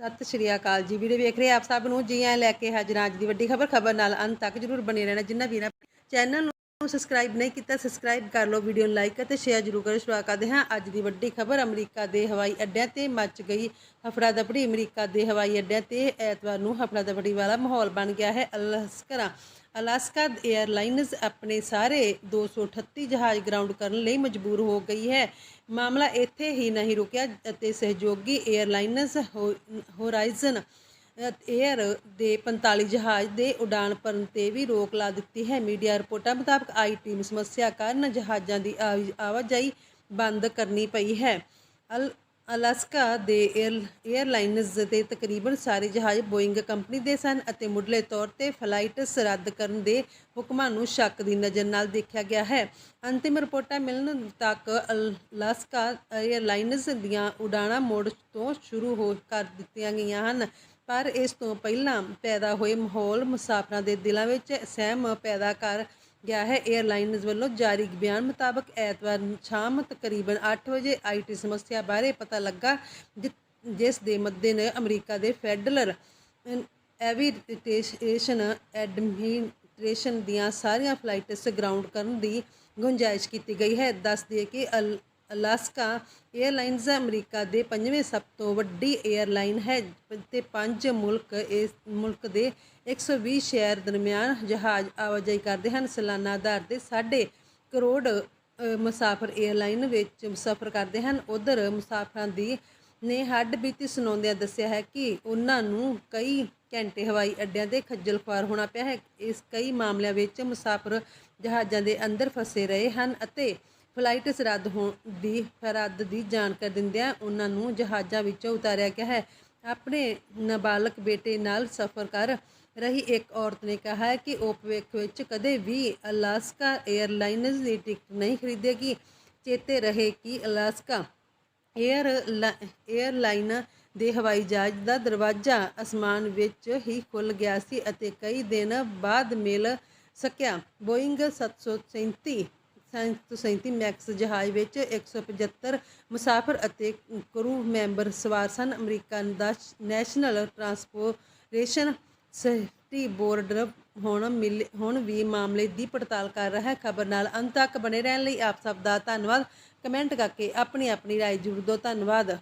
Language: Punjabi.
ਸਤਿ ਸ਼੍ਰੀ ਅਕਾਲ ਜੀ। ਵੀਡੀਓ ਵੇਖ ਰਹੇ ਆਪ ਸਭ ਨੂੰ, ਜੀ ਆਇਆਂ ਲੈ ਕੇ ਹਾਜ਼ਰਾਂ ਅੱਜ ਦੀ ਵੱਡੀ ਖਬਰ। ਖਬਰ ਨਾਲ ਅੰਤ ਤੱਕ ਜਰੂਰ ਬਣੇ ਰਹਿਣਾ ਜਿੰਨਾ ਵੀਰਾਂ ਚੈਨਲ ਨੂੰ ਸਬਸਕ੍ਰਾਈਬ ਨਹੀਂ ਕੀਤਾ ਸਬਸਕ੍ਰਾਈਬ ਕਰ ਲਓ ਵੀਡੀਓ ਨੂੰ ਲਾਈਕ ਅਤੇ ਸ਼ੇਅਰ ਜਰੂਰ ਕਰੋ। ਸ਼ੁਰੂਆਤ ਕਰਦੇ ਹਾਂ ਅੱਜ ਦੀ ਵੱਡੀ ਖਬਰ। ਅਮਰੀਕਾ ਦੇ ਹਵਾਈ ਅੱਡਿਆਂ ਤੇ ਮੱਚ ਗਈ ਹਫੜਾ ਦਫੜੀ ਅਮਰੀਕਾ ਦੇ ਹਵਾਈ ਅੱਡਿਆਂ ਤੇ ਐਤਵਾਰ ਨੂੰ ਹਫੜਾ ਦਫੜੀ ਵਾਲਾ ਮਾਹੌਲ ਬਣ ਗਿਆ ਹੈ। ਅਲਸਕਰਾ, ਅਲਾਸਕਾ 에ਅਰਲਾਈਨਜ਼ ਆਪਣੇ ਸਾਰੇ 238 ਜਹਾਜ਼ ਗਰਾਊਂਡ ਕਰਨ ਲਈ ਮਜਬੂਰ ਹੋ ਗਈ ਹੈ। ਮਾਮਲਾ ਇੱਥੇ ਹੀ ਨਹੀਂ ਰੁਕਿਆ ਅਤੇ ਸਹਿਯੋਗੀ 에ਅਰਲਾਈਨਜ਼ ਹੋਰਾਈਜ਼ਨ ਏਅਰ ਦੇ 45 ਜਹਾਜ਼ ਦੇ ਉਡਾਨ ਭਰਨ ਤੇ ਵੀ ਰੋਕ ਲਾ ਦਿੱਤੀ ਹੈ। ਮੀਡੀਆ ਰਿਪੋਰਟਾਂ ਮੁਤਾਬਕ ਆਈ ਟੀਮ ਸਮੱਸਿਆ ਕਾਰਨ ਜਹਾਜ਼ਾਂ ਦੀ ਆਵਾਜਾਈ ਬੰਦ ਕਰਨੀ ਪਈ ਹੈ। ਅਲ, ਅਲਾਸਕਾ ਦੇ 에ਅਰਲਾਈਨਸ ਦੇ ਤਕਰੀਬਨ ਸਾਰੇ ਜਹਾਜ਼ ਬੋਇੰਗ ਕੰਪਨੀ ਦੇ ਸਨ ਅਤੇ ਮੁੱਢਲੇ ਤੌਰ ਤੇ ਫਲਾਈਟਸ ਰੱਦ ਕਰਨ ਦੇ ਹੁਕਮਾਂ ਨੂੰ ਸ਼ੱਕ ਦੀ ਨਜ਼ਰ ਨਾਲ ਦੇਖਿਆ ਗਿਆ ਹੈ। ਅੰਤਿਮ ਰਿਪੋਰਟਾਂ ਮਿਲਣ ਤੱਕ ਅਲਾਸਕਾ 에ਅਰਲਾਈਨਸ ਦੀਆਂ ਉਡਾਣਾਂ ਮੋੜ ਤੋਂ ਸ਼ੁਰੂ ਹੋ, ਕਰ ਦਿੱਤੀਆਂ ਗਈਆਂ ਹਨ। ਪਰ ਇਸ ਤੋਂ ਪਹਿਲਾਂ ਪੈਦਾ ਹੋਏ ਮਾਹੌਲ ਮੁਸਾਫਰਾਂ ਦੇ ਦਿਲਾਂ ਵਿੱਚ ਸਹਿਮ ਪੈਦਾ ਕਰ ਗਿਆ ਹੈ। 에ਅਰਲਾਈਨਜ਼ ਵੱਲੋਂ ਜਾਰੀ ਬਿਆਨ ਮੁਤਾਬਕ ਐਤਵਾਰ ਸ਼ਾਮ ਤਕਰੀਬਨ 8 ਵਜੇ ਆਈਟੀ ਸਮੱਸਿਆ ਬਾਰੇ ਪਤਾ ਲੱਗਾ ਜਿਸ ਦੇ ਮੱਦੇਨਜ਼ਰ ਅਮਰੀਕਾ ਦੇ ਫੈਡਰਲ ਐਵੀਟੇਸ਼ਨ, ਐਡਮਿਨਿਸਟ੍ਰੇਸ਼ਨ ਦੀਆਂ ਸਾਰੀਆਂ ਫਲਾਈਟਸ ਗਰਾਊਂਡ ਕਰਨ ਦੀ ਗੁੰਜਾਇਸ਼ ਕੀਤੀ ਗਈ ਹੈ। ਦੱਸ ਦਈਏ ਕਿ ਅਲ ਅਲਾਸਕਾ 에ਅਰਲਾਈਨਜ਼ ਅਮਰੀਕਾ ਦੇ ਪੰਜਵੇਂ ਸਭ ਤੋਂ ਵੱਡੀ 에ਅਰਲਾਈਨ ਹੈ ਤੇ ਪੰਜ ਮੁਲਕ ਇਸ ਮੁਲਕ ਦੇ 120 ਸ਼ਹਿਰ ਦਰਮਿਆਨ ਜਹਾਜ਼ ਆਵਾਜਾਈ ਕਰਦੇ ਹਨ। ਸਾਲਾਨਾ ਆਧਾਰ ਤੇ ਸਾਢੇ ਕਰੋੜ ਮੁਸਾਫਰ 에ਅਰਲਾਈਨ ਵਿੱਚ ਸਫ਼ਰ ਕਰਦੇ ਹਨ। ਉਧਰ ਮੁਸਾਫਰਾਂ ਦੀ ਨੇ ਹੱਡ ਬੀਤੀ ਸੁਣਾਉਂਦਿਆਂ ਦੱਸਿਆ ਹੈ ਕਿ ਉਹਨਾਂ ਨੂੰ ਕਈ ਘੰਟੇ ਹਵਾਈ ਅੱਡਿਆਂ ਦੇ ਖੱਜਲ ਖੁਆਰ ਹੋਣਾ ਪਿਆ ਹੈ। ਇਸ ਕਈ ਮਾਮਲਿਆਂ ਵਿੱਚ ਮੁਸਾਫਰ ਜਹਾਜ਼ਾਂ ਦੇ ਅੰਦਰ ਫਸੇ ਰਹੇ ਹਨ ਅਤੇ ਫਲਾਈਟਸ ਰੱਦ ਹੋਣ ਦੀ ਰੱਦ ਦੀ ਜਾਣਕਾਰੀ ਦਿੰਦਿਆਂ ਉਹਨਾਂ ਨੂੰ ਜਹਾਜ਼ਾਂ ਵਿੱਚੋਂ ਉਤਾਰਿਆ ਗਿਆ ਹੈ। ਆਪਣੇ ਨਾਬਾਲਗ ਬੇਟੇ ਨਾਲ ਸਫ਼ਰ ਕਰ ਰਹੀ ਇੱਕ ਔਰਤ ਨੇ ਕਿਹਾ ਹੈ ਕਿ ਉਹ ਭਵਿੱਖ ਵਿੱਚ ਕਦੇ ਵੀ ਅਲਾਸਕਾ 에ਅਰਲਾਈਨਜ਼ ਦੀ ਟਿਕਟ ਨਹੀਂ ਖਰੀਦੇਗੀ। ਚੇਤੇ ਰਹੇ ਕਿ ਅਲਾਸਕਾ ਏਅਰ ਏਅਰਲਾਈਨ ਦੇ ਹਵਾਈ ਜਹਾਜ਼ ਦਾ ਦਰਵਾਜ਼ਾ ਅਸਮਾਨ ਵਿੱਚ ਹੀ ਖੁੱਲ ਗਿਆ ਸੀ ਅਤੇ ਕਈ ਦਿਨ ਬਾਅਦ ਮਿਲ ਸਕਿਆ। ਬੋਇੰਗ 737 737 ਮੈਕਸ ਜਹਾਜ਼ ਵਿੱਚ 175 ਮੁਸਾਫਰ ਅਤੇ ਕਰੂ ਮੈਂਬਰ ਸਵਾਰ ਸਨ ਅਮਰੀਕਾ ਦਾ ਨੈਸ਼ਨਲ ਟਰਾਂਸਪੋਰਟੇਸ਼ਨ ਸੇਫਟੀ ਬੋਰਡ ਹੁਣ ਮਿਲ ਹੁਣ ਵੀ ਮਾਮਲੇ ਦੀ ਪੜਤਾਲ ਕਰ ਰਿਹਾ ਹੈ ਖਬਰ ਨਾਲ ਅੰਤ ਤੱਕ ਬਣੇ ਰਹਿਣ ਲਈ ਆਪ ਸਭ ਦਾ ਧੰਨਵਾਦ ਕਮੈਂਟ ਕਰਕੇ ਆਪਣੀ ਆਪਣੀ رائے ਜ਼ਰੂਰ ਦਿਓ ਧੰਨਵਾਦ